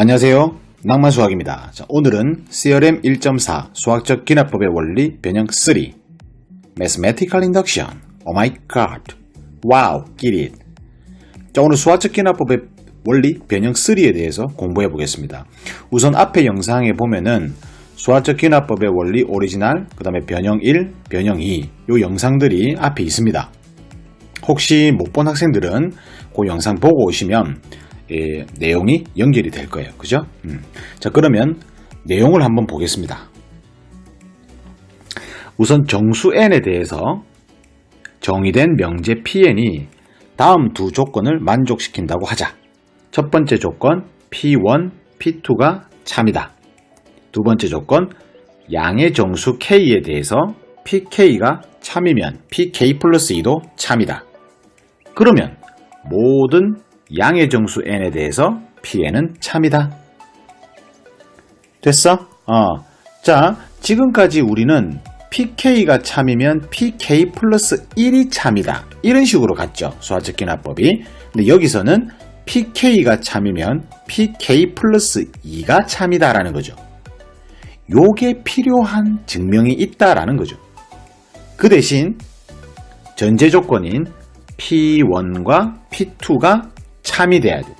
안녕하세요. 낭만 수학입니다. 자, 오늘은 CRM 1.4 수학적 기납법의 원리 변형 3 Mathematical Induction Oh my god. Wow, get it. 자, 오늘 수학적 기납법의 원리 변형 3에 대해서 공부해 보겠습니다. 우선 앞에 영상에 보면은 수학적 기납법의 원리 오리지널, 그 다음에 변형 1, 변형 2, 요 영상들이 앞에 있습니다. 혹시 못 본 학생들은 그 영상 보고 오시면 예, 내용이 연결이 될 거예요. 그죠? 음. 자, 그러면 내용을 한번 보겠습니다. 우선 정수 n에 대해서 정의된 명제 pn이 다음 두 조건을 만족시킨다고 하자. 첫 번째 조건 p1, p2가 참이다. 두 번째 조건 양의 정수 k에 대해서 pk가 참이면 pk 플러스 2도 참이다. 그러면 모든 양의 정수 n에 대해서 pn은 참이다. 됐어? 어. 자, 지금까지 우리는 pk가 참이면 pk 플러스 1이 참이다. 이런 식으로 갔죠. 수화적 기납법이. 근데 여기서는 pk가 참이면 pk 플러스 2가 참이다라는 거죠. 요게 필요한 증명이 있다라는 거죠. 그 대신 전제 조건인 P1과 P2가 참이 돼야 돼.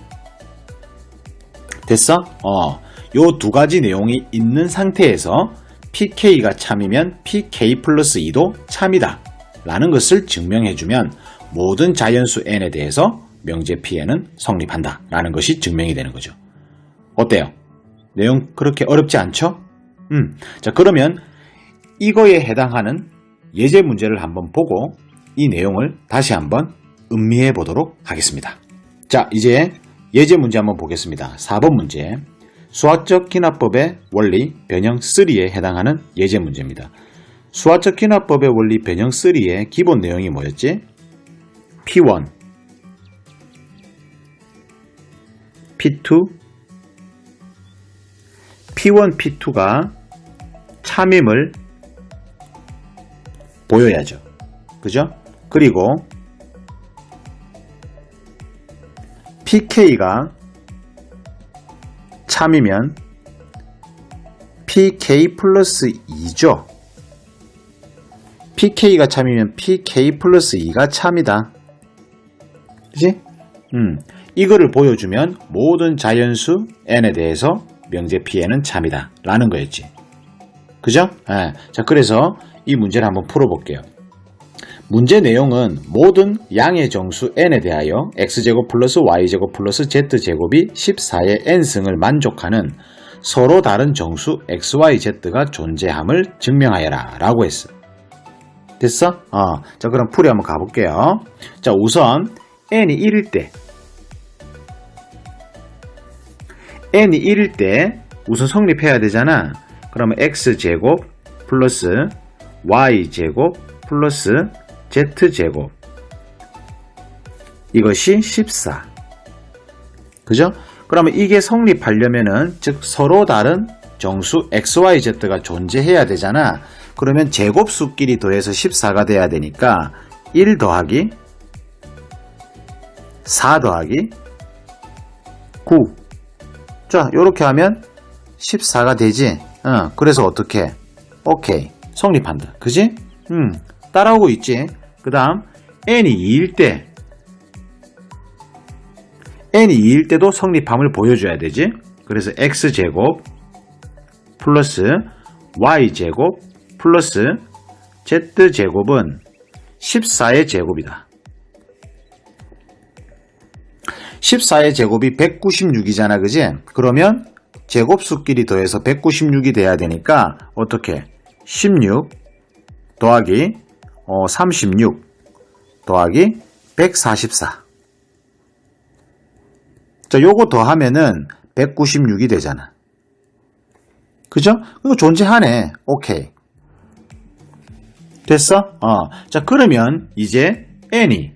됐어? 어. 요 두 가지 내용이 있는 상태에서 PK가 참이면 PK 플러스 2도 참이다. 라는 것을 증명해주면 모든 자연수 N에 대해서 명제 Pn은 성립한다. 라는 것이 증명이 되는 거죠. 어때요? 내용 그렇게 어렵지 않죠? 음. 자, 그러면 이거에 해당하는 예제 문제를 한번 보고 이 내용을 다시 한번 음미해 보도록 하겠습니다. 자, 이제 예제 문제 한번 보겠습니다. 4번 문제. 수학적 기납법의 원리 변형 3에 해당하는 예제 문제입니다. 수학적 기납법의 원리 변형 3의 기본 내용이 뭐였지? P1, P2, P1, P2가 참임을 보여야죠. 그죠? 그리고 PK가 참이면 PK 플러스 2죠. PK가 참이면 PK 플러스 2가 참이다. 그지? 음, 이거를 보여주면 모든 자연수 n에 대해서 명제 Pn은 참이다. 라는 거였지. 그죠? 예. 자, 그래서 이 문제를 한번 풀어볼게요. 문제 내용은 모든 양의 정수 n에 대하여 x제곱 플러스 y제곱 플러스 z제곱이 14의 n승을 만족하는 서로 다른 정수 xyz가 존재함을 증명하여라 라고 했어. 됐어? 어. 자, 그럼 풀이 한번 가볼게요. 자, 우선 n이 1일 때 n이 1일 때 우선 성립해야 되잖아. 그러면 x제곱 플러스 y제곱 플러스 z제곱 이것이 14 그죠? 그러면 이게 성립하려면은 즉 서로 다른 정수 xyz가 존재해야 되잖아 그러면 제곱수끼리 더해서 14가 돼야 되니까 1 더하기 4 더하기 9 자, 요렇게 하면 14가 되지. 어, 그래서 어떻게? 오케이. 성립한다. 그지? 음, 따라오고 있지. 그 다음, n이 2일 때, n이 2일 때도 성립함을 보여줘야 되지. 그래서 x제곱 플러스 y제곱 플러스 z제곱은 14의 제곱이다. 14의 제곱이 196이잖아, 그지? 그러면 제곱수끼리 더해서 196이 돼야 되니까 어떻게? 16 더하기 어, 36 더하기 144. 자, 요거 더하면은 196이 되잖아. 그죠? 이거 존재하네. 오케이. 됐어? 어. 자, 그러면 이제 n이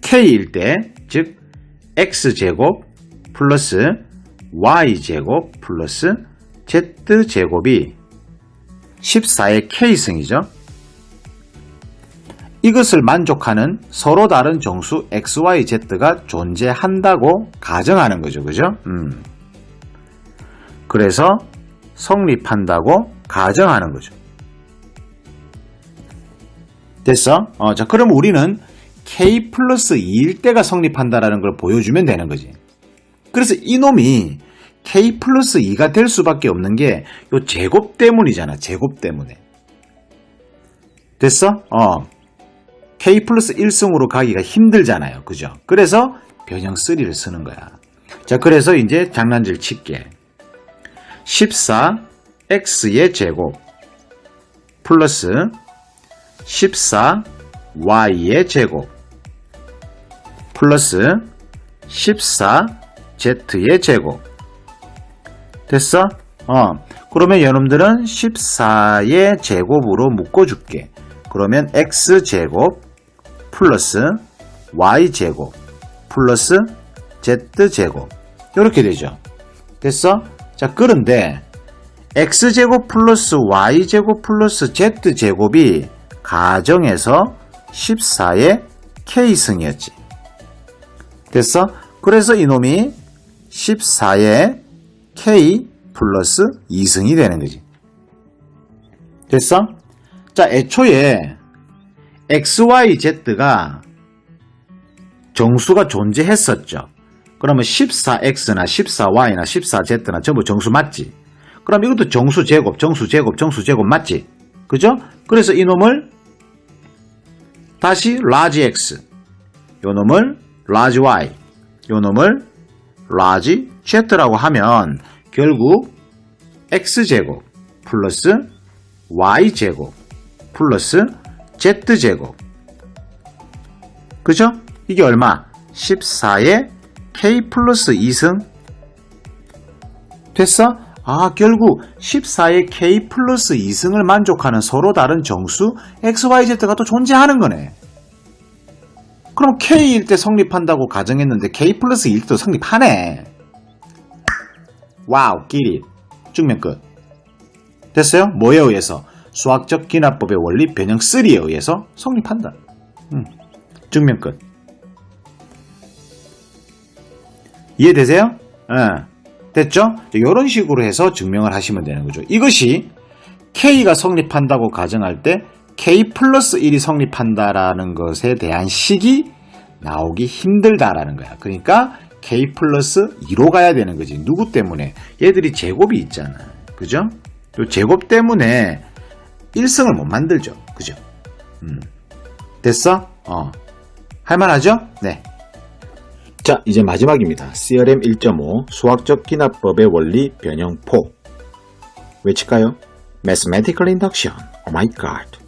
k일 때, 즉 x제곱 플러스 y제곱 플러스 z제곱이 14의 k승이죠. 이것을 만족하는 서로 다른 정수 XYZ가 존재한다고 가정하는 거죠. 그죠? 음. 그래서 성립한다고 가정하는 거죠. 됐어? 어, 자, 그럼 우리는 K 플러스 2일 때가 성립한다라는 걸 보여주면 되는 거지. 그래서 이놈이 K 플러스 2가 될 수밖에 없는 게 요 제곱 때문이잖아. 제곱 때문에. 됐어? 어. K 플러스 1승으로 가기가 힘들잖아요. 그죠? 그래서 변형 3를 쓰는 거야. 자, 그래서 이제 장난질 칠게. 14x의 제곱 플러스 14y의 제곱 플러스 14z의 제곱 됐어? 어 그러면 여러분들은 14의 제곱으로 묶어줄게 그러면 x제곱 플러스 y제곱 플러스 z제곱 이렇게 되죠 됐어? 자 그런데 x제곱 플러스 y제곱 플러스 z제곱이 가정에서 14의 k승이었지. 됐어? 그래서 이놈이 14의 k 플러스 2승이 되는 거지. 됐어? 자, 애초에 xyz가 정수가 존재했었죠. 그러면 14x나 14y나 14z나 전부 정수 맞지? 그럼 이것도 정수 제곱, 정수 제곱, 정수 제곱 맞지? 그죠? 그래서 이놈을 다시 large x, 요 놈을 large y, 요 놈을 large z라고 하면 결국 x제곱 플러스 y제곱 플러스 z제곱 그죠? 이게 얼마? 14의 k 플러스 2승 됐어? 아, 결국 14의 k 플러스 2승을 만족하는 서로 다른 정수 xyz가 또 존재하는 거네. 그럼 k일 때 성립한다고 가정했는데 k 플러스 1 때도 성립하네. 와우, 끼리. 증명 끝. 됐어요? 뭐에 의해서? 수학적 기납법의 원리 변형 3에 의해서 성립한다. 음, 증명 끝. 이해되세요? 예. 됐죠? 이런 식으로 해서 증명을 하시면 되는 거죠. 이것이 K가 성립한다고 가정할 때 K 플러스 1이 성립한다라는 것에 대한 식이 나오기 힘들다라는 거야. 그러니까 K 플러스 2로 가야 되는 거지. 누구 때문에? 얘들이 제곱이 있잖아. 그죠? 또 제곱 때문에 1승을 못 만들죠. 그죠? 음. 됐어? 어. 할만하죠? 네. 자, 이제 마지막입니다. CRM 1.5 수학적 기납법의 원리 변형포. 외칠까요? Mathematical Induction. Oh my god.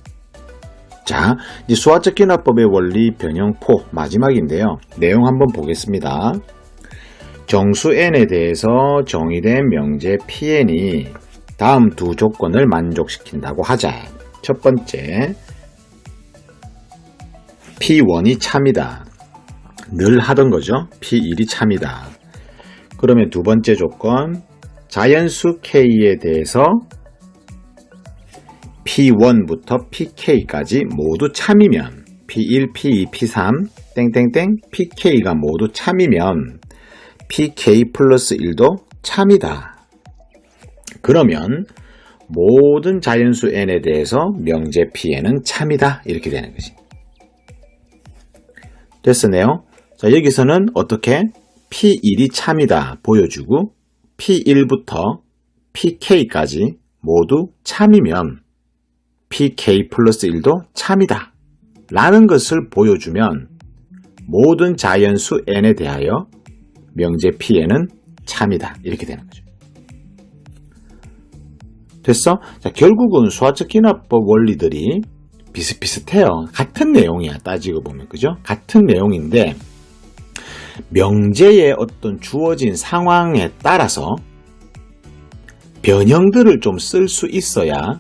자, 이제 수학적 기납법의 원리 변형포 마지막인데요. 내용 한번 보겠습니다. 정수 n에 대해서 정의된 명제 pn이 다음 두 조건을 만족시킨다고 하자. 첫 번째, p1이 참이다. 늘 하던 거죠. P1이 참이다. 그러면 두 번째 조건 자연수 K에 대해서 P1부터 PK까지 모두 참이면 P1, P2, P3, 땡땡땡 PK가 모두 참이면 PK 플러스 1도 참이다. 그러면 모든 자연수 N에 대해서 명제 Pn은 참이다. 이렇게 되는 거지. 됐으네요. 자, 여기서는 어떻게 P1이 참이다 보여주고 P1부터 PK까지 모두 참이면 PK 플러스 1도 참이다 라는 것을 보여주면 모든 자연수 N에 대하여 명제 Pn은 참이다 이렇게 되는 거죠. 됐어? 자, 결국은 수화적 기납법 원리들이 비슷비슷해요. 같은 내용이야 따지고 보면 그죠? 같은 내용인데 명제의 어떤 주어진 상황에 따라서 변형들을 좀 쓸 수 있어야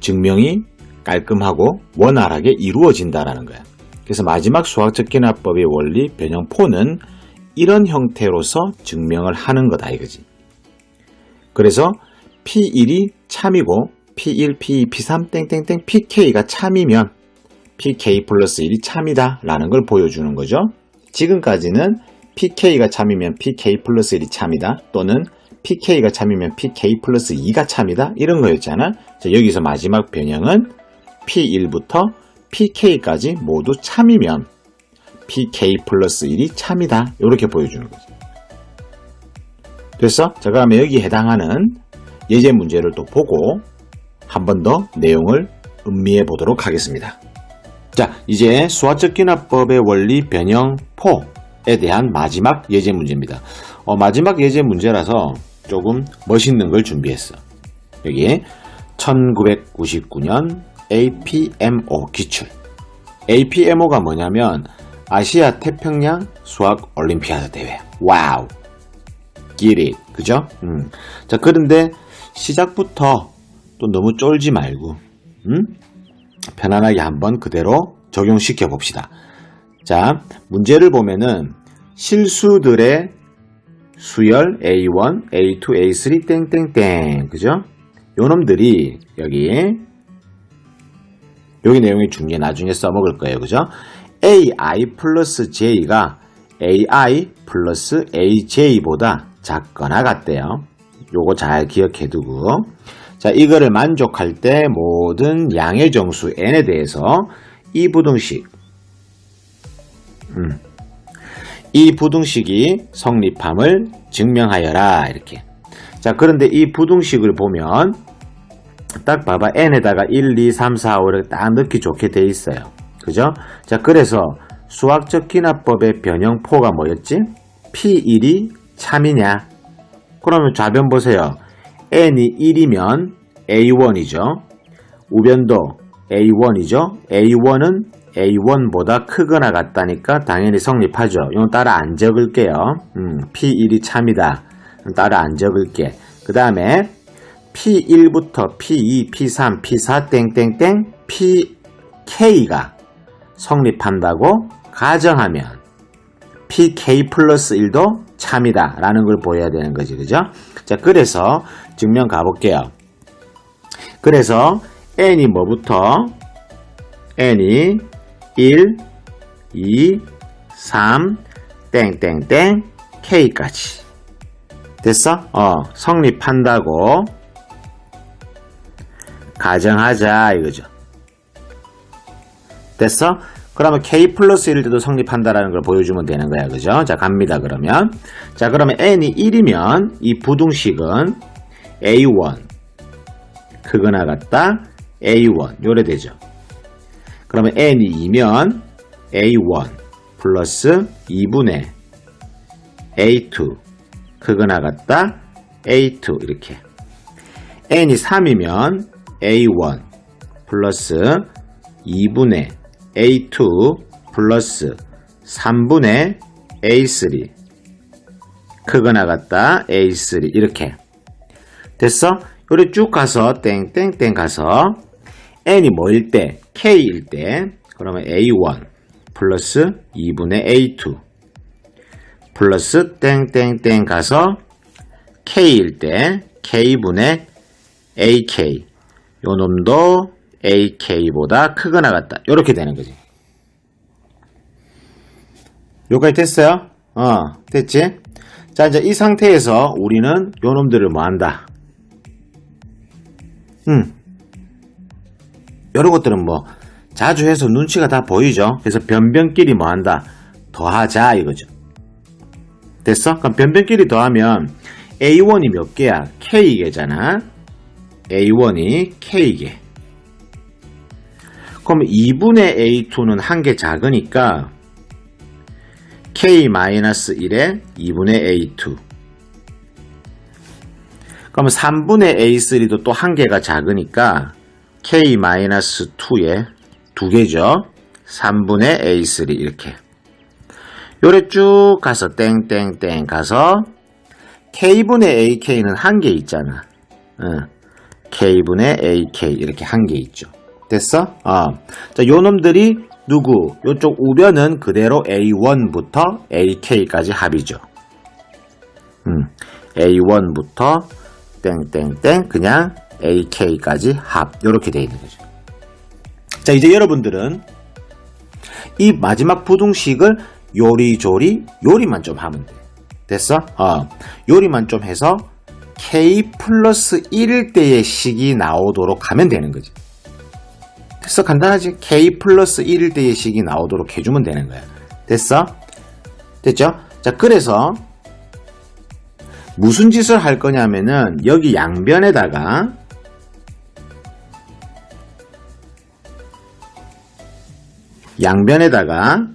증명이 깔끔하고 원활하게 이루어진다라는 거야. 그래서 마지막 수학적 기납법의 원리 변형포는 이런 형태로서 증명을 하는 거다 이거지. 그래서 P1이 참이고 P1, P2, P3 땡땡땡 PK가 참이면 pk 플러스 1이 참이다 라는 걸 보여주는 거죠. 지금까지는 pk가 참이면 pk 플러스 1이 참이다 또는 pk가 참이면 pk 플러스 2가 참이다 이런 거였잖아. 자, 여기서 마지막 변형은 p1부터 pk까지 모두 참이면 pk 플러스 1이 참이다 이렇게 보여주는 거죠. 됐어? 자 그러면 여기 해당하는 예제 문제를 또 보고 한 번 더 내용을 음미해 보도록 하겠습니다. 자, 이제 수화적 기납법의 원리 변형 포에 대한 마지막 예제 문제입니다. 어, 마지막 예제 문제라서 조금 멋있는 걸 준비했어. 여기 1999년 APMO 기출. APMO가 뭐냐면 아시아 태평양 수학 올림피아드 대회. 와우. 기릿. 그죠? 음. 자, 그런데 시작부터 또 너무 쫄지 말고, 음? 편안하게 한번 그대로 적용시켜 봅시다. 자, 문제를 보면은 실수들의 수열 A1, A2, A3 땡땡땡 그죠? 요놈들이 여기 여기 내용이 중요해 나중에 써먹을 거예요. 그죠? AI 플러스 J가 AI 플러스 AJ보다 작거나 같대요. 요거 잘 기억해 두고. 자, 이거를 만족할 때 모든 양의 정수 n에 대해서 이 부등식. 음, 이 부등식이 성립함을 증명하여라 이렇게. 자 그런데 이 부등식을 보면 딱 봐봐. n에다가 1, 2, 3, 4, 5를 딱 넣기 좋게 돼 있어요. 그죠? 자 그래서 수학적 기납법의 변형포가 뭐였지? P1이 참이냐 그러면 좌변 보세요 n이 1이면 a1이죠. 우변도 a1이죠. a1은 a1보다 크거나 같다니까 당연히 성립하죠. 이건 따라 안 적을게요. 음, p1이 참이다. 따라 안 적을게. 그 다음에 p1부터 p2, p3, p4 땡땡땡 pk가 성립한다고 가정하면 pk 플러스 1도 참이다 라는 걸 보여야 되는 거지 그죠? 자 그래서 증명 가볼게요 그래서 n이 뭐부터 n이 1 2 3 땡땡땡 k까지 됐어? 어 성립한다고 가정하자 이거죠 됐어? 그러면 k 플러스 1일 때도 성립한다라는 걸 보여주면 되는 거야. 그죠? 자, 갑니다. 그러면. 자, 그러면 n이 1이면 이 부등식은 a1 크거나 같다 a1 요래 되죠. 그러면 n이 2면 a1 플러스 2분의 a2 크거나 같다 a2 이렇게 n이 3이면 a1 플러스 2분의 A2 플러스 3분의 A3 크거나 같다. A3 이렇게. 됐어? 요리 쭉 가서 땡땡땡 가서 n이 뭐일 때? K일 때. 그러면 A1 플러스 2분의 A2 플러스 땡땡땡 가서 k일 때 k분의 AK 요 놈도 AK보다 크거나 같다. 이렇게 되는 거지. 여기까지 됐어요? 어, 됐지? 자, 이제 이 상태에서 우리는 요 놈들을 뭐 한다? 음. 이런 것들은 뭐 자주 해서 눈치가 다 보이죠? 그래서 변변끼리 뭐 한다? 더하자 이거죠. 됐어? 그럼 변변끼리 더하면 A1이 몇 개야? K개잖아. A1이 K개. 그럼 2분의 A2는 한 개 작으니까 K-1에 2분의 A2 그럼 3분의 A3도 또 한 개가 작으니까 K-2에 두 개죠. 3분의 A3 이렇게 요래 쭉 가서 땡땡땡 가서 K분의 AK는 한 개 있잖아. 응. K분의 AK 이렇게 한 개 있죠. 됐어? 어. 자, 요 놈들이 누구? 요쪽 우변은 그대로 A1부터 AK까지 합이죠. 음. A1부터 땡땡땡 그냥 AK까지 합. 요렇게 돼 있는 거죠. 자, 이제 여러분들은 이 마지막 부등식을 요리조리 요리만 좀 하면 돼. 됐어? 어. 요리만 좀 해서 k 플러스 1일 때의 식이 나오도록 하면 되는 거지. 됐어? 간단하지? k 플러스 1일 때의 식이 나오도록 해주면 되는 거야. 됐어? 됐죠? 자, 그래서 무슨 짓을 할 거냐면은 여기 양변에다가 양변에다가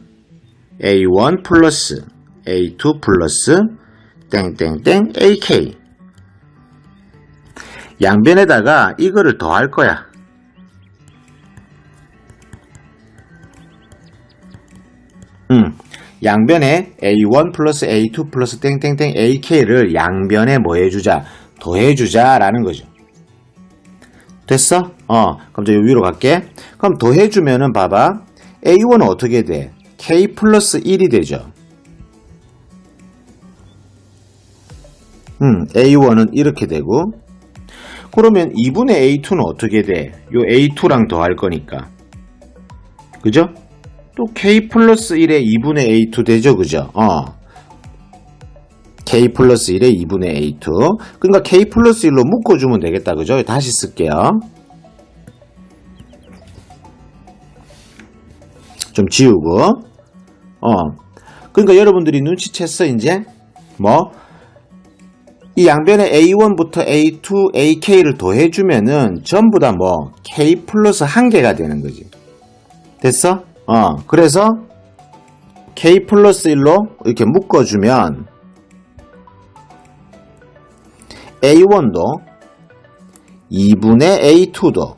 a1 플러스 a2 플러스 땡땡땡 ak 양변에다가 이거를 더할 거야. 음, 양변에 a1 플러스 a2 플러스 땡땡땡 ak를 양변에 뭐 해주자? 더해주자라는 거죠. 됐어? 어, 그럼 저 위로 갈게. 그럼 더해주면은 봐봐. a1은 어떻게 돼? k 플러스 1이 되죠. 음, a1은 이렇게 되고 그러면 2분의 a2는 어떻게 돼? 요 a2랑 더할 거니까. 그죠? 또 k 플러스 1에 2분의 a2 되죠, 그죠? 어. k 플러스 1에 2분의 a2. 그러니까 k 플러스 1로 묶어주면 되겠다, 그죠? 다시 쓸게요. 좀 지우고. 어. 그러니까 여러분들이 눈치챘어, 이제? 뭐? 이 양변에 a1부터 a2, ak를 더해주면은 전부 다 뭐, k 플러스 한 개가 되는 거지. 됐어? 어, 그래서 k 플러스 1로 이렇게 묶어주면 a1도 2분의 a2도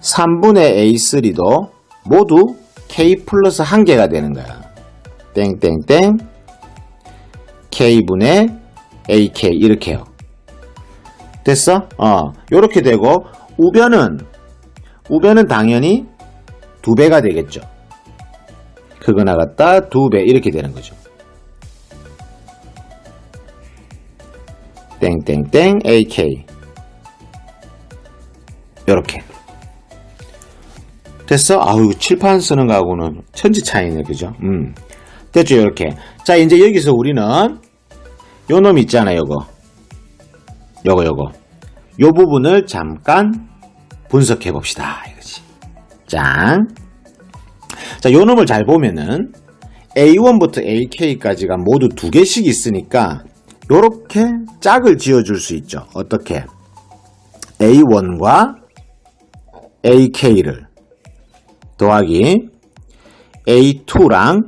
3분의 a3도 모두 k 플러스 한 개가 되는 거야. 땡땡땡 k분의 ak 이렇게요. 됐어? 어, 요렇게 되고 우변은 우변은 당연히 두 배가 되겠죠. 크거 나갔다 두배 이렇게 되는 거죠. 땡땡땡 AK 요렇게 됐어? 아우 칠판 쓰는 거하고는 천지 차이네 그죠? 음 됐죠 요렇게 자 이제 여기서 우리는 요 놈 있잖아요 요거 요거 요거 요 부분을 잠깐 분석해 봅시다 짱. 자, 요 놈을 잘 보면은 A1부터 AK까지가 모두 두 개씩 있으니까 요렇게 짝을 지어줄 수 있죠. 어떻게? A1과 AK를 더하기 A2랑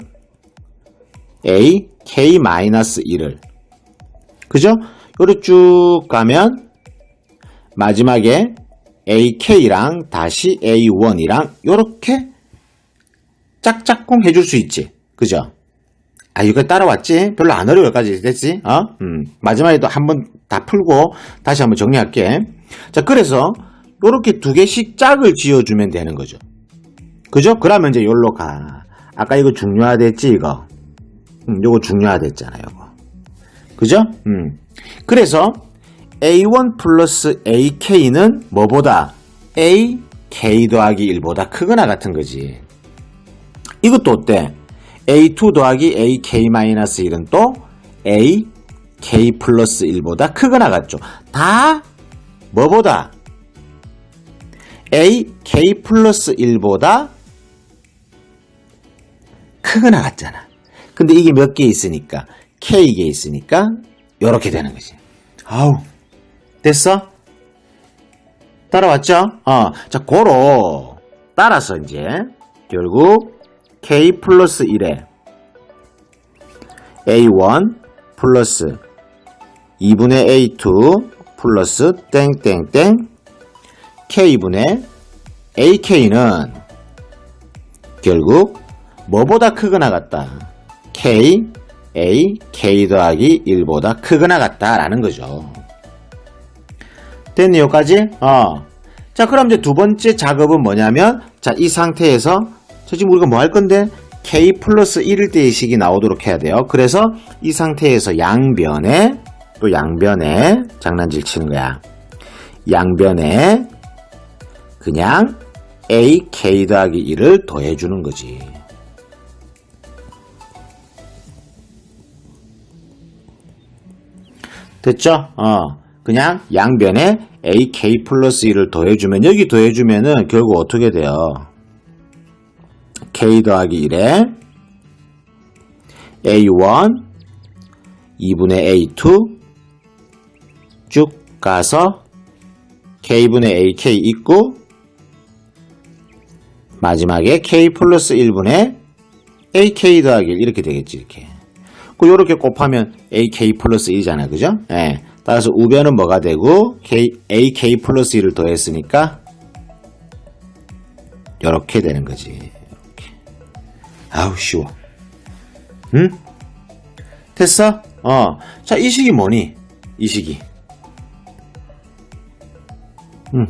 AK-1을 그죠? 요렇게 쭉 가면 마지막에 AK랑 다시 A1이랑 요렇게 짝짝꿍 해줄 수 있지. 그죠? 아, 이거 따라왔지? 별로 안 어려워, 여기까지 됐지? 어? 음. 마지막에도 한번 다 풀고 다시 한번 정리할게. 자, 그래서 요렇게 두 개씩 짝을 지어주면 되는 거죠. 그죠? 그러면 이제 요로 가. 아까 이거 중요하댔지, 이거? 음, 요거 중요하댔잖아, 요거. 그죠? 음. 그래서 A1 플러스 AK는 뭐보다 AK 더하기 1보다 크거나 같은 거지. 이것도 어때? A2 더하기 AK 마이너스 1은 또 AK 플러스 1보다 크거나 같죠. 다 뭐보다? AK 플러스 1보다 크거나 같잖아. 근데 이게 몇 개 있으니까 K개 있으니까 이렇게 되는 거지. 아우 됐어? 따라왔죠? 어, 자, 고로 따라서 이제 결국 k 플러스 1에 a1 플러스 2분의 a2 플러스 땡땡땡 k분의 ak는 결국 뭐보다 크거나 같다. k, a, k 더하기 1보다 크거나 같다라는 거죠. 됐니 여기까지? 어. 자 그럼 이제 두 번째 작업은 뭐냐면 자 이 상태에서 자 지금 우리가 뭐 할 건데 k 플러스 1일 때의 식이 나오도록 해야 돼요. 그래서 이 상태에서 양변에 또 양변에 장난질 치는 거야. 양변에 그냥 AK 더하기 1을 더해 주는 거지. 됐죠? 어. 그냥 양변에 AK 플러스 1을 더해주면, 여기 더해주면은 결국 어떻게 돼요? K 더하기 1에 A1, 2분의 A2, 쭉 가서 K분의 AK 있고, 마지막에 K 플러스 1분의 AK 더하기 1 이렇게 되겠지, 이렇게. 그 요렇게 곱하면 AK 플러스 1이잖아요. 그죠? 예. 따라서 우변은 뭐가 되고 K, AK 플러스 1을 더했으니까 요렇게 되는 거지. 이렇게. 아우 쉬워. 응? 됐어? 어. 자, 이 식이 뭐니? 이 식이. 응.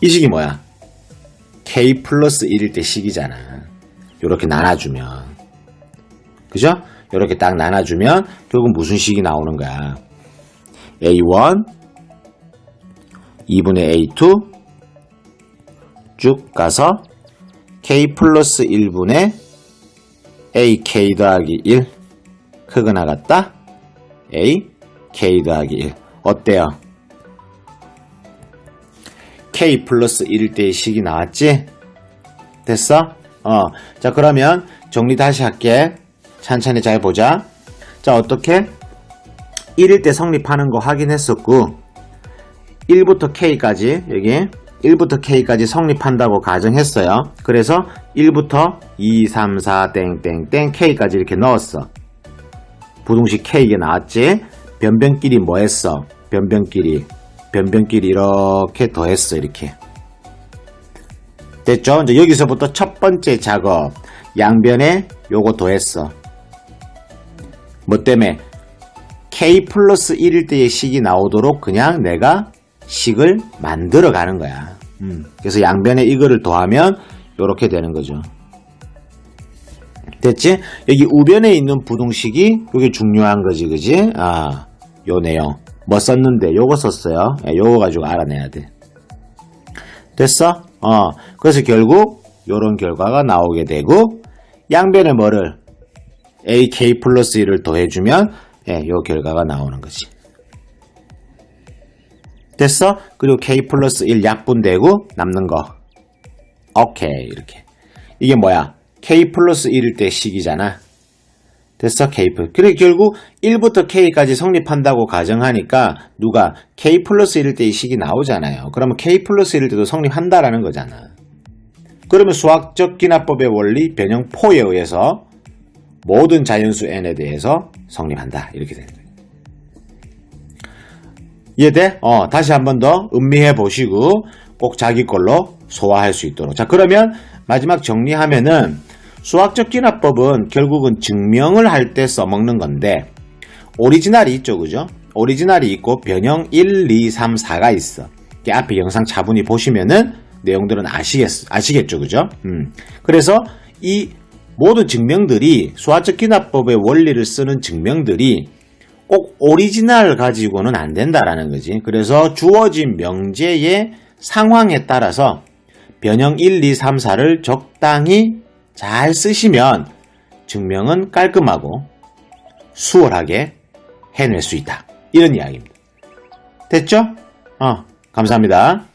이 식이 뭐야? K 플러스 1일 때 식이잖아. 요렇게 나눠주면. 그죠? 이렇게 딱 나눠주면 결국 무슨 식이 나오는 거야. A1, 2분의 A2 쭉 가서 K 플러스 1분의 AK 더하기 1 크게 나갔다. A, K 더하기 1 어때요? K 플러스 1일 때의 식이 나왔지? 됐어? 어. 자, 그러면 정리 다시 할게. 천천히 잘 보자. 자, 어떻게? 1일 때 성립하는 거 확인했었고, 1부터 K까지, 여기, 1부터 K까지 성립한다고 가정했어요. 그래서 1부터 2, 3, 4, 땡땡땡 K까지 이렇게 넣었어. 부동식 K 이게 나왔지? 변변끼리 뭐 했어? 변변끼리. 변변끼리 이렇게 더했어, 이렇게. 됐죠? 이제 여기서부터 첫 번째 작업. 양변에 요거 더했어. 뭐 때문에 k 플러스 1일 때의 식이 나오도록 그냥 내가 식을 만들어 가는 거야. 음, 그래서 양변에 이거를 더하면 이렇게 되는 거죠. 됐지? 여기 우변에 있는 부등식이 이게 중요한 거지, 그지? 아, 요 내용. 뭐 썼는데 요거 썼어요. 예, 요거 가지고 알아내야 돼. 됐어? 어, 그래서 결국 요런 결과가 나오게 되고 양변에 뭐를 AK 플러스 1을 더해주면 예, 요 결과가 나오는 거지. 됐어? 그리고 K 플러스 1 약분되고 남는 거. 오케이 이렇게. 이게 뭐야? K 플러스 1일 때 식이잖아. 됐어? K 플러스. 그래 결국 1부터 K까지 성립한다고 가정하니까 누가 K 플러스 1일 때의 식이 나오잖아요. 그러면 K 플러스 1일 때도 성립한다라는 거잖아. 그러면 수학적 기납법의 원리 변형 포에 의해서 모든 자연수 n에 대해서 성립한다. 이렇게 되는 거예요. 이해돼? 어, 다시 한 번 더 음미해 보시고 꼭 자기 걸로 소화할 수 있도록. 자, 그러면 마지막 정리하면은 수학적 기납법은 결국은 증명을 할 때 써먹는 건데 오리지널이 있죠. 그죠? 오리지널이 있고 변형 1, 2, 3, 4가 있어. 이게 앞에 영상 차분히 보시면은 내용들은 아시겠, 아시겠죠. 그죠? 음. 그래서 이 모든 증명들이 수화적 기납법의 원리를 쓰는 증명들이 꼭 오리지널 가지고는 안 된다라는 거지. 그래서 주어진 명제의 상황에 따라서 변형 1, 2, 3, 4를 적당히 잘 쓰시면 증명은 깔끔하고 수월하게 해낼 수 있다. 이런 이야기입니다. 됐죠? 어, 감사합니다.